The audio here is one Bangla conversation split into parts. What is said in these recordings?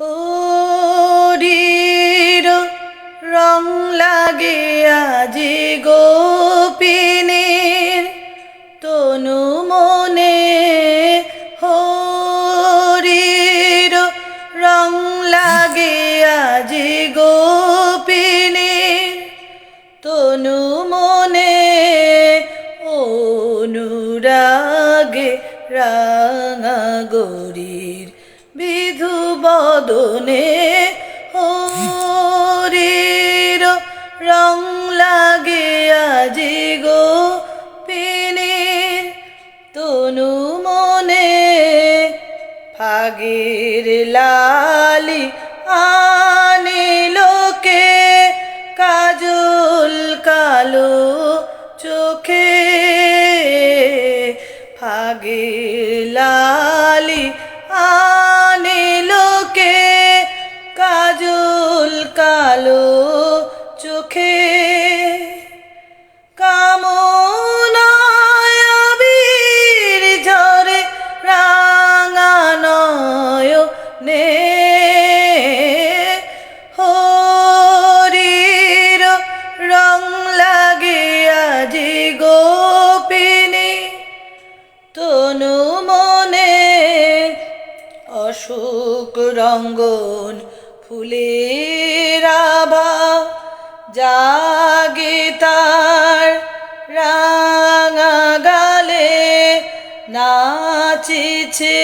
হরির রং লাগে আজি গোপিনীর। তনু মনে হরির রং লাগে আজি গোপিনীর। তনু মনে অনুরাগে রাঙা গরির বিধু বদনে হরির রং লাগে আজি গো পিনীর তনু মনে ফাগের লালি আনে লোকে, কাজল কালো চোখে। ফাগের নে হরির রং লাগে আজি গোপিনী। তনু মনে অশোক রঙ্গন ফুলের আভা জাগে তার রাঙা গালে নাচিছে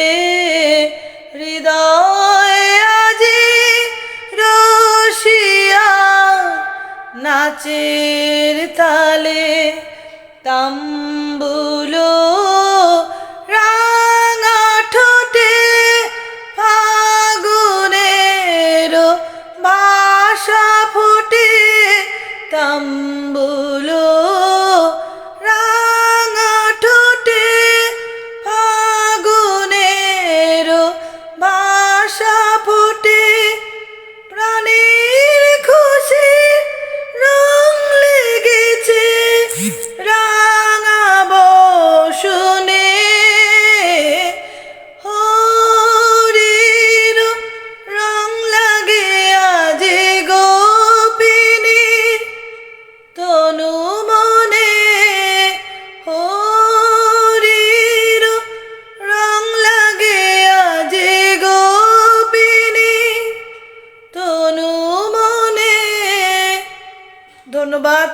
নাচের তালে তাম্বুলো রাঙা ঠোঁটে ফাগুনের ভাষা ফোটে তাম্বু ধন্যবাদ।